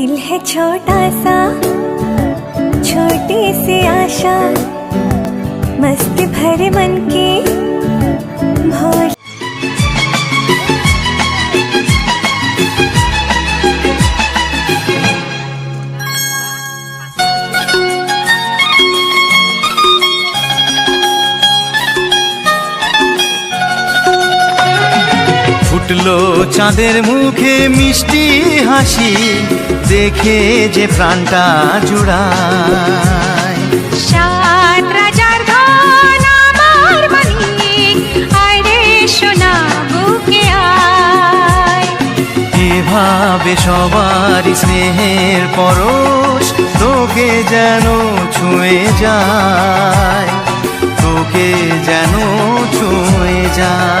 दिल है छोटा सा छोटी सी आशा मस्ती भरे मन की भोर ফুটলো চাঁদের মুখে মিষ্টি হাসি দেখে যে প্রাণটা জুড়ায়। সাত রাজার ধন আমার মালিক আয় সোনা বুকে আয়। এভাবে সবার স্নেহের পরশ তোকে যেন ছুঁয়ে যায় তোকে যেন ছুঁয়ে যায়।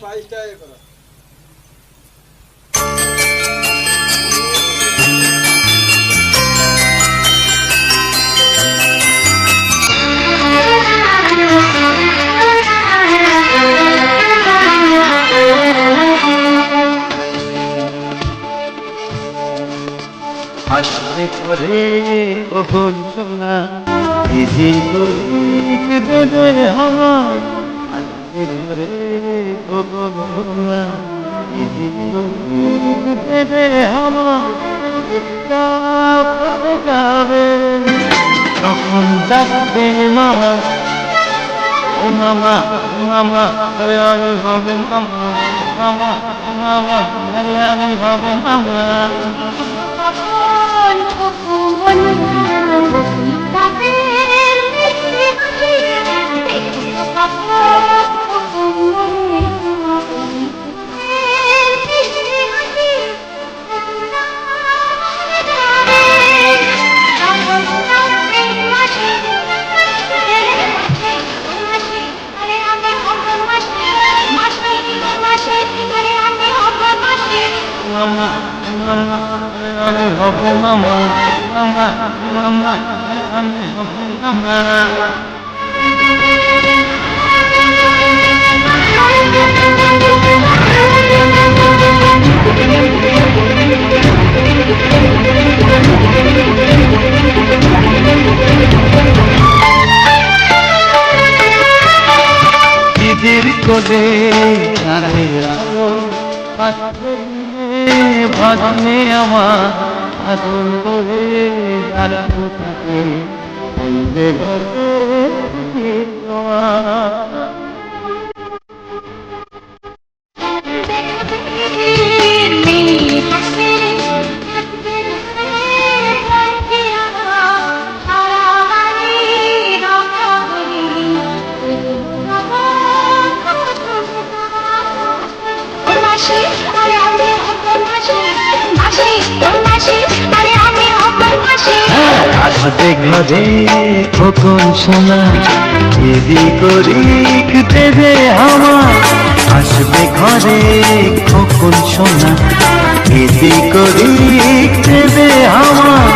থাই আসলে করে। আসলে করে বিধি করে আমার গাবে তখন ডাকবে মামা ও মামা মামা আরে আমি হবে মামা মামা মামা আমি হবে মামা Mama, আমি হব মামা মামা মামা আমি হব মামা দিদির কোলে ঘটে ঘরে খোকন শোনা দিদি করি দেবে আমার আসবে ঘরে খোকন শোনা দিদি করি দেবে আমার